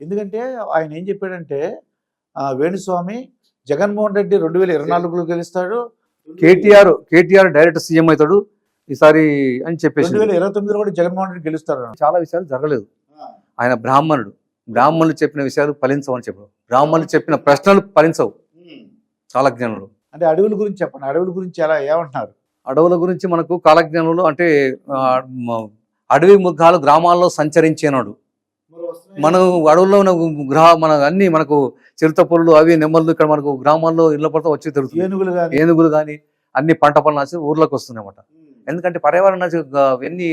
ఎందుకంటే ఆయన ఏం చెప్పాడంటే వేణుస్వామి జగన్మోహన్ రెడ్డి రెండు వేల ఇరవై నాలుగులో గెలుస్తాడు కేటీఆర్ కేటీఆర్ డైరెక్ట్ సీఎం అవుతాడు ఈసారి అని చెప్పేసి. రెండు వేల ఇరవై తొమ్మిదిలో కూడా జగన్మోహన్ రెడ్డి గెలుస్తాడు. చాలా విషయాలు జరగలేదు. ఆయన బ్రాహ్మణుడు. బ్రాహ్మణులు చెప్పిన విషయాలు ఫలించవని చెప్పారు బ్రాహ్మణులు చెప్పిన ప్రశ్నలు ఫలించవు. కాలజ్ఞానులు అంటే అడవుల గురించి చెప్పండి. అడవుల గురించి ఎలా ఏమంటున్నారు? అడవుల గురించి మనకు కాలజ్ఞానులు అంటే అడవి మృగాలు గ్రామాల్లో సంచరించినాడు. మనం అడవుల్లో ఉన్న గ్రహ మన అన్ని మనకు చిరుత పురులు అవి నెమ్మలు ఇక్కడ మనకు గ్రామాల్లో ఇళ్ళ పడితే వచ్చి తిరుగుతుంది ఏనుగులు కానీ ఏనుగులు కానీ అన్ని పంట పనులు వచ్చి ఊర్లోకి వస్తున్నాయి అన్నమాట ఎందుకంటే పర్యావరణ ఇవన్నీ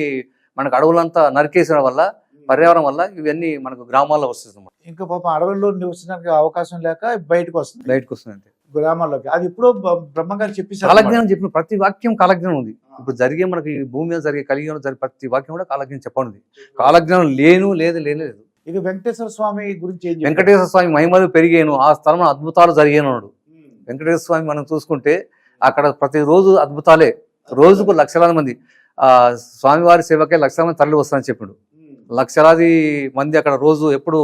మనకు అడవులంతా నరికేసిన వల్ల పర్యావరణం వల్ల ఇవన్నీ మనకు గ్రామాల్లో వస్తుంది అన్నమాట ఇంకా పాపం అడవుల్లో నివసించడానికి అవకాశం లేక బయటకు వస్తుంది బయటకు వస్తుంది అంతే. గ్రామాల్లోకి. అది ఇప్పుడు బ్రహ్మగారు చెప్పేశారు కాలజ్ఞానం చెప్పిన ప్రతి వాక్యం కాలజ్ఞానం ఉంది. ఇప్పుడు జరిగే మనకి భూమి మీద జరిగే కలియుగంలో జరిగే ప్రతి వాక్యం కూడా కాలజ్ఞానం చెప్పనుంది. కాలజ్ఞానం లేను లేదు లేనే లేదు. ఇక వెంకటేశ్వర స్వామి గురించి? వెంకటేశ్వర స్వామి మహిమలు పెరిగాను ఆ స్థలంలో అద్భుతాలు జరిగాను వెంకటేశ్వర స్వామి మనం చూసుకుంటే అక్కడ ప్రతిరోజు అద్భుతాలే. రోజుకు లక్షలాది మంది ఆ స్వామివారి సేవకే లక్షల మంది తరలి వస్తారని చెప్పిండు. లక్షలాది మంది అక్కడ రోజు ఎప్పుడు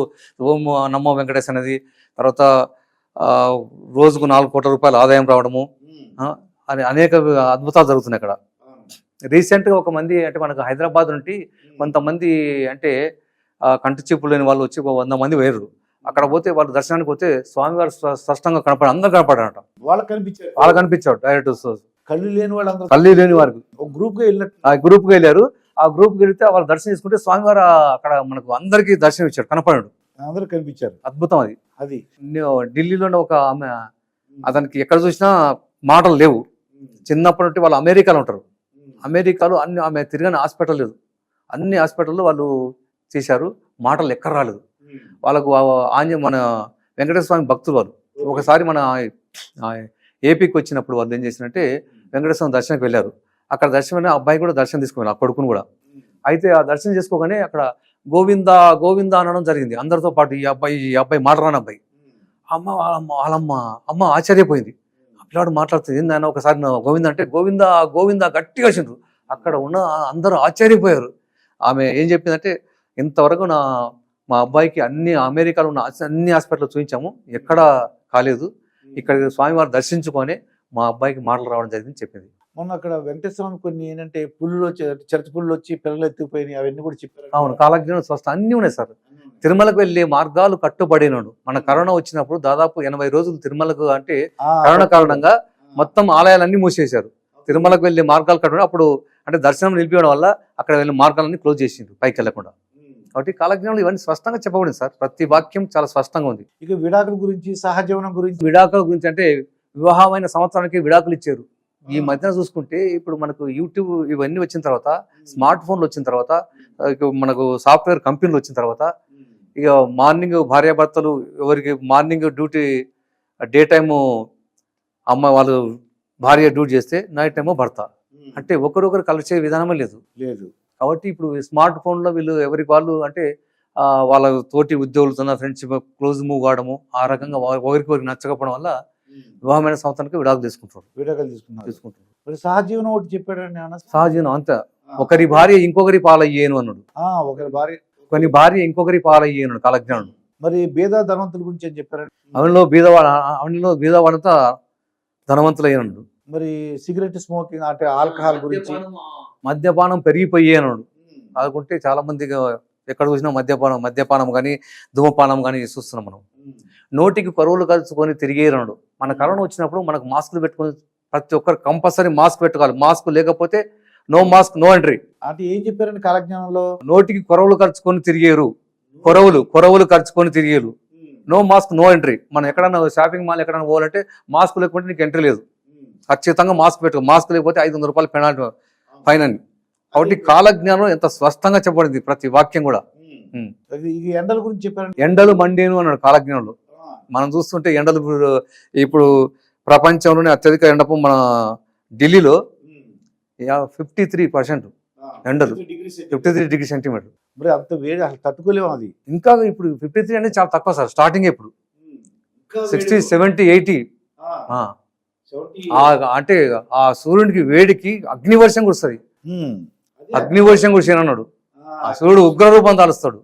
ఓం నమ్మో వెంకటేశ్ అనేది తర్వాత రోజుకు నాలుగు కోట్ల రూపాయలు ఆదాయం రావడము అని అనేక అద్భుతాలు జరుగుతున్నాయి అక్కడ. రీసెంట్గా ఒక మంది అంటే మనకు హైదరాబాద్ నుండి కొంతమంది అంటే కంటి చూపులు లేని వాళ్ళు వచ్చి ఒక వంద మంది వేరు. అక్కడ పోతే వాళ్ళు దర్శనానికి పోతే స్వామివారు స్ప- స్పష్టంగా కనపడ అందరు కనపడారట. వాళ్ళకి కనిపించారు. వాళ్ళకి కనిపించాడు డైరెక్ట్ కళ్ళు లేని వాళ్ళందరూ తల్లి లేని వారికి. ఒక గ్రూప్గా వెళ్ళినట్టు. ఆ గ్రూప్కి వెళ్ళారు. ఆ గ్రూప్కి వెళ్తే వాళ్ళు దర్శనం చేసుకుంటే స్వామివారు అక్కడ మనకు అందరికీ దర్శనం ఇచ్చాడు కనపడాడు. అందరూ కనిపించారు. అద్భుతం అది. అది. ఢిల్లీలోనే ఒక ఆమె అతనికి ఎక్కడ చూసినా మాటలు లేవు. చిన్నప్పటి నుండి వాళ్ళు అమెరికాలో ఉంటారు. అమెరికాలో అన్ని ఆమె తిరగని హాస్పిటల్ లేదు. అన్ని హాస్పిటల్లో వాళ్ళు చేశారు మాటలు ఎక్కడ రాలేదు. వాళ్ళకు ఆంజ మన వెంకటేశ్వర స్వామి భక్తులు వాళ్ళు. ఒకసారి మన ఏపీకి వచ్చినప్పుడు వాళ్ళు ఏం చేసినట్టే వెంకటేశ్వర స్వామి దర్శనానికి వెళ్ళారు. అక్కడ దర్శనం ఆ అబ్బాయి కూడా దర్శనం తీసుకున్నారు ఆ కొడుకును కూడా. అయితే ఆ దర్శనం చేసుకోగానే అక్కడ గోవింద గోవింద అనడం జరిగింది. అందరితో పాటు ఈ అబ్బాయి ఈ అబ్బాయి మాటరాని అబ్బాయి. అమ్మ వాళ్ళమ్మ వాళ్ళమ్మ అమ్మ ఆశ్చర్యపోయింది. ఆ పిల్లాడు మాట్లాడుతుంది ఏంది నాయన ఒకసారి గోవింద అంటే గోవింద గోవింద గట్టిగా వచ్చిండ్రు అక్కడ ఉన్న అందరూ ఆశ్చర్యపోయారు. ఆమె ఏం చెప్పిందంటే ఇంతవరకు నా మా అబ్బాయికి అన్ని అమెరికాలో ఉన్న అన్ని- హాస్పిటల్ చూపించాము. ఎక్కడ కాలేదు. ఇక్కడ స్వామివారు దర్శించుకొని మా అబ్బాయికి మాటలు రావడం జరిగింది చెప్పింది. మొన్న అక్కడ వెంకటేశ్వర కొన్ని ఏంటంటే పుల్లు వచ్చి చిరత పుల్లు వచ్చి పిల్లలు ఎత్తుకుపోయినాయి అవన్నీ కూడా చెప్పారు. అవును కాలజ్ఞానం స్వస్థ అన్నీ ఉన్నాయి సార్. తిరుమలకు వెళ్ళే మార్గాలు కట్టుబడినాడు మన కరోనా వచ్చినప్పుడు దాదాపు ఎనభై రోజులు తిరుమలకు అంటే కరోనా కారణంగా మొత్తం ఆలయాలన్నీ మూసేశారు. తిరుమలకు వెళ్ళే మార్గాలు కట్టడం అప్పుడు అంటే దర్శనం నిలిపివేయడం వల్ల అక్కడ వెళ్ళే మార్గాలన్నీ క్లోజ్ చేసిండ్రు పైకి వెళ్ళకుండా. కాబట్టి కాలజ్ఞానంలో ఇవన్నీ స్పష్టంగా చెప్పబడింది సార్. ప్రతి వాక్యం చాలా స్పష్టంగా ఉంది. ఇక విడాకుల గురించి సహజీవనం గురించి. విడాకుల గురించి అంటే వివాహమైన సంవత్సరానికి విడాకులు ఇచ్చారు. ఈ మధ్యన చూసుకుంటే ఇప్పుడు మనకు యూట్యూబ్ ఇవన్నీ వచ్చిన తర్వాత స్మార్ట్ ఫోన్లు వచ్చిన తర్వాత మనకు సాఫ్ట్వేర్ కంపెనీలు వచ్చిన తర్వాత ఇక మార్నింగ్ భార్యాభర్తలు ఎవరికి మార్నింగ్ డ్యూటీ డే టైము అమ్మ వాళ్ళు భార్య డ్యూటీ చేస్తే నైట్ టైము భర్త. అంటే ఒకరొకరు కలిసే విధానమే లేదు. లేదు. కాబట్టి ఇప్పుడు స్మార్ట్ ఫోన్లో వీళ్ళు ఎవరికి వాళ్ళు అంటే వాళ్ళ తోటి ఉద్యోగులతో ఫ్రెండ్షిప్ క్లోజ్ మూవ్ కావడము ఆ రకంగా ఒకరికి ఒకరికి నచ్చకపోవడం వల్ల వివాహమైన సంవత్సరానికి విడాకులు తీసుకుంటారు విడాకులు తీసుకున్నారు. తీసుకుంటారు మరి సహజీవనం ఒకటి ఏమన్నా సహజీవనం అంత. ఒకరి భార్య ఇంకొకరి పాలయ్యేను అన్నాడు. ఆ, ఒకరి భార్య. కొన్ని భార్య ఇంకొకరి పాలయ్యేను కాలజ్ఞానుడు. మరి బేద ధనవంతుల గురించి ఏం చెప్పారండి? అవనిలో బీదవాడ అవనిలో బీదవాడంతా ధనవంతులయ్యాడు మరి సిగరెట్ స్మోకింగ్ అంటే ఆల్కహాల్ గురించి? మద్యపానం పెరిగిపోయేనాడు అనుకుంటే చాలా మంది ఎక్కడ చూసినా మద్యపానం మద్యపానం కానీ ధూమపానం కానీ చూస్తున్నాం మనం. నోటికి కరువులు కలుసుకొని తిరిగేరాడు మన కరోనా వచ్చినప్పుడు మనకు మాస్కులు పెట్టుకొని ప్రతి ఒక్కరు కంపల్సరీ మాస్క్ పెట్టుకోవాలి. మాస్క్ లేకపోతే నో మాస్క్ నో ఎంట్రీ. అంటే ఏం చెప్పారండి కాలజ్ఞానంలో? నోటికి కొరవులు ఖర్చుకొని తిరిగేరు. కొరవులు కొరవులు ఖర్చుకొని తిరిగేరు. No mask no entry. మనం ఎక్కడన్నా షాపింగ్ మాల్ ఎక్కడన్నా పోవాలంటే మాస్క్ లేకపోతే నీకు ఎంట్రీ లేదు. ఖచ్చితంగా మాస్క్ పెట్టుకో. మాస్క్ లేకపోతే ఐదు రూపాయలు పెనాల్టీ అని కాబట్టి కాలజ్ఞానం ఎంత స్పష్టంగా చెప్పబడింది ప్రతి వాక్యం కూడా. ఈ ఎండల గురించి చెప్పారండి. ఎండలు మండేను అన్నాడు కాలజ్ఞానంలో. మనం చూస్తుంటే ఎండలు ఇప్పుడు ఇప్పుడు ప్రపంచంలోనే అత్యధిక ఎండపు మన ఢిల్లీలో ఫిఫ్టీ త్రీ పర్సెంట్ ఎండలు. Fifty three degree centimeter. మరి అంత వేడి అసలు తట్టుకోలేము అది. ఇంకా ఇప్పుడు ఫిఫ్టీ త్రీ అనేది చాలా తక్కువ సార్ స్టార్టింగ్ ఇప్పుడు. Sixty seventy eighty. అంటే ఆ సూర్యునికి వేడికి అగ్నివర్షం కురుస్తుంది. అగ్నివర్షం కురిసిన అన్నాడు. ఆ. సూర్యుడు ఉగ్ర రూపం దాలుస్తాడు.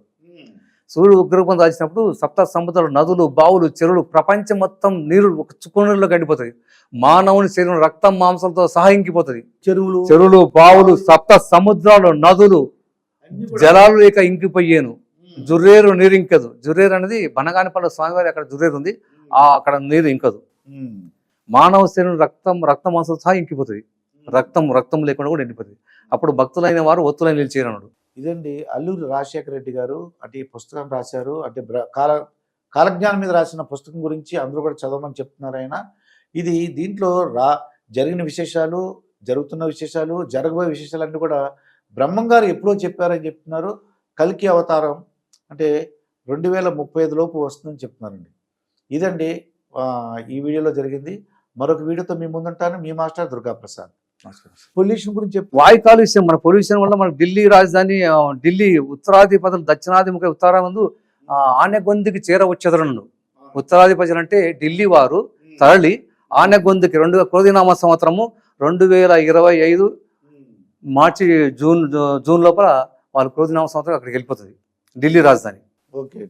సూర్యుడు ఉగ్రరూపం దాల్చినప్పుడు సప్త సముద్రాలు నదులు బావులు చెరువులు ప్రపంచం మొత్తం నీరు ఒక చుక్కనీరులో గడిపోతుంది మానవుని శరీరం రక్తం మాంసంతో సహా ఇంకిపోతుంది. చెరువులు. చెరువులు బావులు సప్త సముద్రాలు నదులు జలాలు లేక ఇంకిపోయాను. జుర్రేరు నీరు ఇంకదు. జుర్రేరు అనేది బనగానిపల్లి స్వామివారి అక్కడ జుర్రేరు ఉంది ఆ అక్కడ నీరు ఇంకదు. మానవ శరీరం రక్తం రక్త మాంసం సహా ఇంకిపోతుంది. రక్తం రక్తం లేకుండా కూడా ఎండిపోతుంది. అప్పుడు భక్తులైన వారు ఒత్తులై నిలిచేరన్నాడు ఇదండి అల్లూరి రాజశేఖర రెడ్డి గారు అటు ఈ పుస్తకం రాశారు. అంటే కాల కాలజ్ఞానం మీద రాసిన పుస్తకం గురించి అందరూ కూడా చదవమని చెప్తున్నారు ఆయన. ఇది దీంట్లో రా జరిగిన విశేషాలు జరుగుతున్న విశేషాలు జరగబోయే విశేషాలన్నీ కూడా బ్రహ్మం గారు ఎప్పుడో చెప్పారని చెప్తున్నారు. కల్కి అవతారం అంటే రెండు వేల ముప్పై ఐదు లోపు వస్తుందని చెప్తున్నారండి. ఇదండి ఈ వీడియోలో జరిగింది. మరొక వీడియోతో మీ ముందుంటాను. మీ మాస్టర్ దుర్గా ప్రసాద్ పొల్యూషన్ గురించి వాయు కాలుష్యం మన పొల్యూషన్ వల్ల మన ఢిల్లీ రాజధాని ఢిల్లీ ఉత్తరాధిపతులు దక్షిణాధిముఖ ఉత్తరామందు ఆనెగొందికి చేరవచ్చెదరను ఉత్తరాధిపతులు అంటే ఢిల్లీ వారు తరలి ఆనెగొందికి రెండు క్రోధినామ సంవత్సరము రెండు వేల ఇరవై ఐదు మార్చి జూన్ జూన్ లోపల వాళ్ళు క్రోధినామ సంవత్సరం అక్కడికి వెళ్ళిపోతుంది. ఢిల్లీ రాజధాని. ఓకే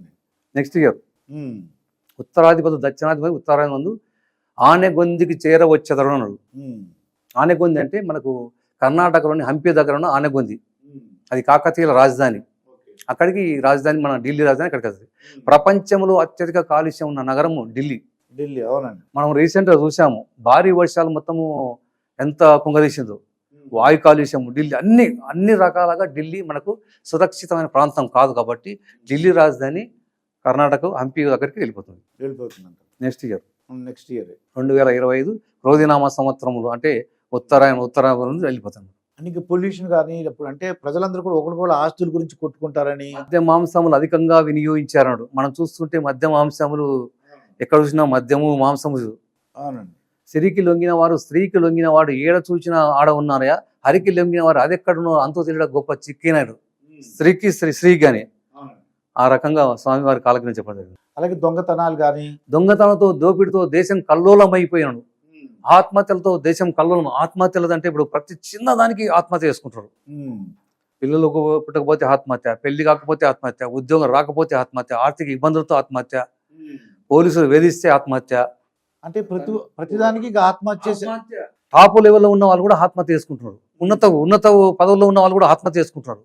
నెక్స్ట్ ఇయర్ ఉమ్, ఉత్తరాధిపతులు దక్షిణాధిపతి ఉత్తరాధిపతి ఆనెగొందికి చేరవచ్చెదరను అన్నాడు ఆనెగొంది అంటే మనకు కర్ణాటకలోని హంపి దగ్గర ఉన్న ఆనెగొంది. అది కాకతీయుల రాజధాని. అక్కడికి రాజధాని మన ఢిల్లీ రాజధాని అక్కడికి వస్తుంది. ప్రపంచంలో అత్యధిక కాలుష్యం ఉన్న నగరము ఢిల్లీ. ఢిల్లీ అవునండి. మనం రీసెంట్గా చూసాము భారీ వర్షాలు మొత్తము ఎంత కుంగదీసిందో. వాయు కాలుష్యం ఢిల్లీ అన్ని అన్ని రకాలుగా ఢిల్లీ మనకు సురక్షితమైన ప్రాంతం కాదు కాబట్టి ఢిల్లీ రాజధాని కర్ణాటక హంపి దగ్గరికి వెళ్ళిపోతుంది. వెళ్ళిపోతుందంట నెక్స్ట్ ఇయర్. నెక్స్ట్ ఇయర్ రెండు వేల ఇరవై ఐదు క్రోధినామ సంవత్సరములు అంటే ఉత్తరాయణ ఉత్తరాయణ నుంచి వెళ్ళిపోతుంది నీకు పొల్యూషన్ కానీ ఇప్పుడు అంటే ప్రజలందరూ కూడా ఒకరికొకరు ఆస్తుల గురించి కొట్టుకుంటారని. మద్య మాంసములు అధికంగా వినియోగించారన్నాడు. మనం చూస్తుంటే మద్య మాంసములు ఎక్కడ చూసినా మద్యము మాంసము. అవునండి. సిరికి లొంగిన వారు స్త్రీకి లొంగిన వాడు ఏడ చూచిన ఆడ ఉన్నారయా? హరికి లొంగిన వారు అది ఎక్కడున్నో అంతో తెలియడం గొప్ప చిక్కినాడు. స్త్రీకి స్త్రీ స్త్రీ గాని ఆ రకంగా స్వామివారి కాలజ్ఞ చెప్పడం జరిగింది అలాగే దొంగతనాలు కానీ దొంగతనంతో దోపిడితో దేశం కల్లోలమైపోయినాడు. ఆత్మహత్యలతో దేశం కల్లోలం. ఆత్మహత్యలు అంటే ఇప్పుడు ప్రతి చిన్నదానికి ఆత్మహత్య చేసుకుంటారు. పిల్లలు పుట్టకపోతే ఆత్మహత్య పెళ్ళి కాకపోతే ఆత్మహత్య ఉద్యోగం రాకపోతే ఆత్మహత్య ఆర్థిక ఇబ్బందులతో ఆత్మహత్య పోలీసులు వేధిస్తే ఆత్మహత్య. అంటే ప్రతి ప్రతిదానికి ఆత్మహత్య టాప్ లెవెల్లో ఉన్న వాళ్ళు కూడా ఆత్మహత్య చేసుకుంటున్నారు. ఉన్నత ఉన్నత పదవుల్లో ఉన్న వాళ్ళు కూడా ఆత్మహత్య చేసుకుంటున్నారు.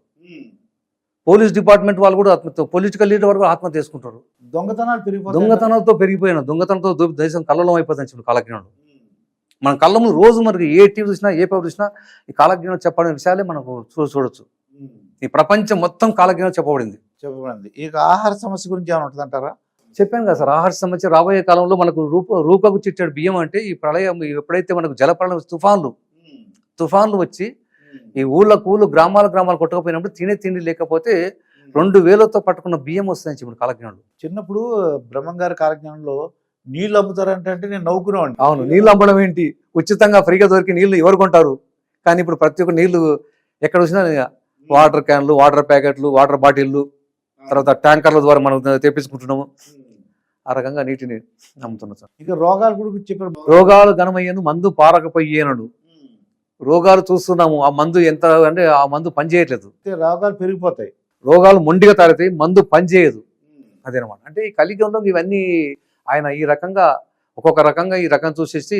పోలీస్ డిపార్ట్మెంట్ వాళ్ళు కూడా ఆత్మహత్య పొలిటికల్ లీడర్ వాళ్ళు కూడా ఆత్మహత్య చేసుకుంటారు. దొంగతనాలు పెరిగిపోతాయి దొంగతనంతో పెరిగిపోయిన దొంగతనంతో దేశం కళ్ళలో అయిపోతుంది చెప్పి కాలజ్ఞానం మన కళ్ళ ముందు రోజు మనకి ఏ టీవీ చూసినా ఏ పేపర్ చూసినా ఈ కాలజ్ఞానం చెప్పడం విషయాలే మనకు చూ చూడొచ్చు. ఈ ప్రపంచం మొత్తం కాలజ్ఞానం చెప్పబడింది. చెప్పబడింది. ఇక ఆహార సమస్య గురించి ఏమైనా ఉంటుందంటారా చెప్పాను కదా సార్ ఆహార సమస్య రాబోయే కాలంలో మనకు రూప రూపకు చిట్టాడు బియ్యం అంటే ఈ ప్రళయం ఎప్పుడైతే మనకు జలప్రళయం తుఫాన్లు తుఫాన్లు వచ్చి ఈ ఊళ్ళు గ్రామాల గ్రామాలు కొట్టకపోయినప్పుడు తినే తిండి లేకపోతే రెండు వేలతో పట్టుకున్న బియ్యం వస్తాయని చెప్పి కాలజ్ఞానులు. చిన్నప్పుడు బ్రహ్మం గారి కాలజ్ఞానంలో నీళ్ళు అమ్ముతారంటే అంటే నేను నవ్వుకునేవాడిని. అవును నీళ్ళు అమ్మడం ఏంటి? ఉచితంగా ఫ్రీగా దొరికి నీళ్ళు ఎవరు కొంటారు? కానీ ఇప్పుడు ప్రతి ఒక్క నీళ్ళు ఎక్కడ వచ్చినా వాటర్ క్యాన్లు వాటర్ ప్యాకెట్లు వాటర్ బాటిల్లు తర్వాత ట్యాంకర్ల ద్వారా మనం తెప్పించుకుంటున్నాము. ఆ రకంగా నీటిని అమ్ముతున్నాం సార్. ఇక రోగాల గురించి చెప్పారు. రోగాలు ఘనమయ్యను మందు పారకపోయేనడు రోగాలు చూస్తున్నాము ఆ మందు ఎంత అంటే ఆ మందు పనిచేయట్లేదు. రోగాలు పెరిగిపోతాయి. రోగాలు మొండిగా తారితే మందు పనిచేయదు. అదేనమాట. అంటే ఈ కలియుగంలో ఇవన్నీ ఆయన ఈ రకంగా ఒక్కొక్క రకంగా ఈ రకం చూసేసి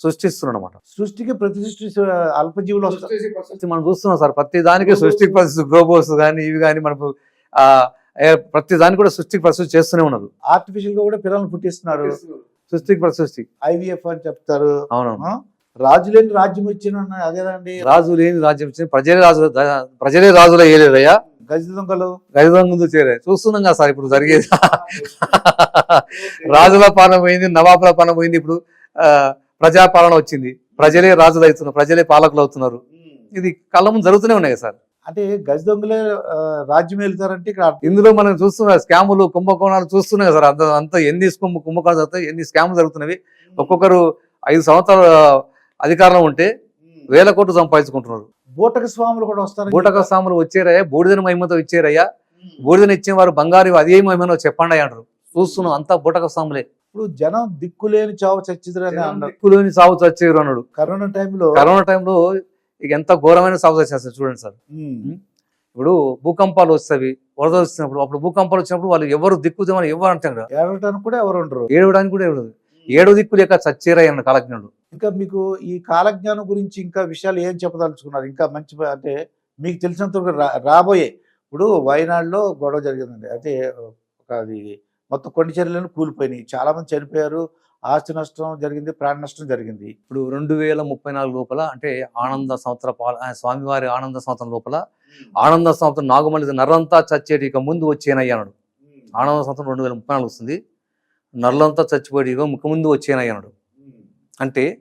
సృష్టిస్తున్నాడు అనమాట సృష్టికి ప్రతి సృష్టి అల్పజీవులు వస్తాయి మనం చూస్తున్నాం సార్ ప్రతి దానికి సృష్టి పరిస్థితి గ్లోబోస్ కానీ ఇవి కానీ మనకు ప్రతి దానికి కూడా సృష్టికి పరిస్థితి చేస్తూనే ఉన్నారు ఆర్టిఫిషియల్గా కూడా పిల్లల్ని పుట్టిస్తున్నారు. సృష్టికి పరిస్థితి ఐవీఎఫ్ అని చెప్తారు. అవునవును? రాజు లేని రాజ్యం వచ్చిన అదేనండి రాజు లేని రాజ్యం వచ్చింది. ప్రజలే రాజు ప్రజలే రాజుల ఏలేదయ్యా గజ దొంగలు. గజదం ముందు చేరే. చూస్తున్నాం కదా సార్ ఇప్పుడు జరిగేది. రాజుల పాలన పోయింది నవాబుల పాలన పోయింది ఇప్పుడు ఆ, ప్రజాపాలన వచ్చింది. ప్రజలే రాజులు అవుతున్నారు ప్రజలే పాలకులు అవుతున్నారు. ఇది కళ్ళ ముందు జరుగుతూనే ఉన్నాయి సార్. అంటే గజ దొంగలే రాజ్యం వెళ్తారంటే ఇక్కడ. ఇందులో మనం చూస్తున్న స్కాములు కుంభకోణాలు చూస్తున్నాయి సార్. అంత అంత ఎన్ని కుంభ కుంభకోణాలు జరుగుతాయి ఎన్ని స్కాములు జరుగుతున్నవి. ఒక్కొక్కరు ఐదు సంవత్సరాల అధికారంలో ఉంటే వేల కోట్లు సంపాదించుకుంటున్నారు. బూటక స్వాములు కూడా వస్తారు బూటక సాములు వచ్చారయ్యా బూడిదన మహిమతో ఇచ్చారయ్యా. బూడిదన ఇచ్చిన వారు బంగారు అదే మహిమనో చెప్పండి అంటారు. చూస్తున్నాం అంతా బూటక సాములే ఇప్పుడు జనం దిక్కులేని చావు చచ్చిద్రు దిక్కులోని సాగు చచ్చేరు అన్నాడు. కరోనా టైంలో కరోనా టైంలో ఇక ఎంత ఘోరమైన సాగు చచ్చేస్తారు చూడండి సార్. ఇప్పుడు భూకంపాలు వస్తాయి వరద వచ్చినప్పుడు అప్పుడు భూకంపాలు వచ్చినప్పుడు వాళ్ళు ఎవరు దిక్కుదామని ఎవరు అంటారు ఏడవటానికి కూడా ఎవరు ఉండరు. ఏడవడానికి కూడా ఏడవదు ఏడు దిక్కు లేక చచ్చేరయ్య కాలజ్ఞుడు ఇంకా మీకు ఈ కాలజ్ఞానం గురించి ఇంకా విషయాలు ఏం చెప్పదలుచుకున్నారు? ఇంకా మంచి అంటే మీకు తెలిసినంత రాబోయే ఇప్పుడు వయనాడులో గొడవ జరిగిందండి. అయితే ఒక అది మొత్తం కొన్ని చర్యలను కూలిపోయినాయి. చాలా మంది చనిపోయారు. ఆస్తి నష్టం జరిగింది ప్రాణ నష్టం జరిగింది. ఇప్పుడు రెండు వేల ముప్పై నాలుగు లోపల అంటే ఆనంద సంవత్సర పాల స్వామివారి ఆనంద సంవత్సరం లోపల ఆనంద సంవత్సరం నాగమల్లి నర్రంతా చచ్చేటి ఇక ముందు వచ్చేనయ్య అన్నాడు. ఆనంద సంవత్సరం రెండు వేల ముప్పై నాలుగు వస్తుంది. నర్లంతా చచ్చిపోయి ఇక ముందు వచ్చేనయ్య అన్నాడు. అంటే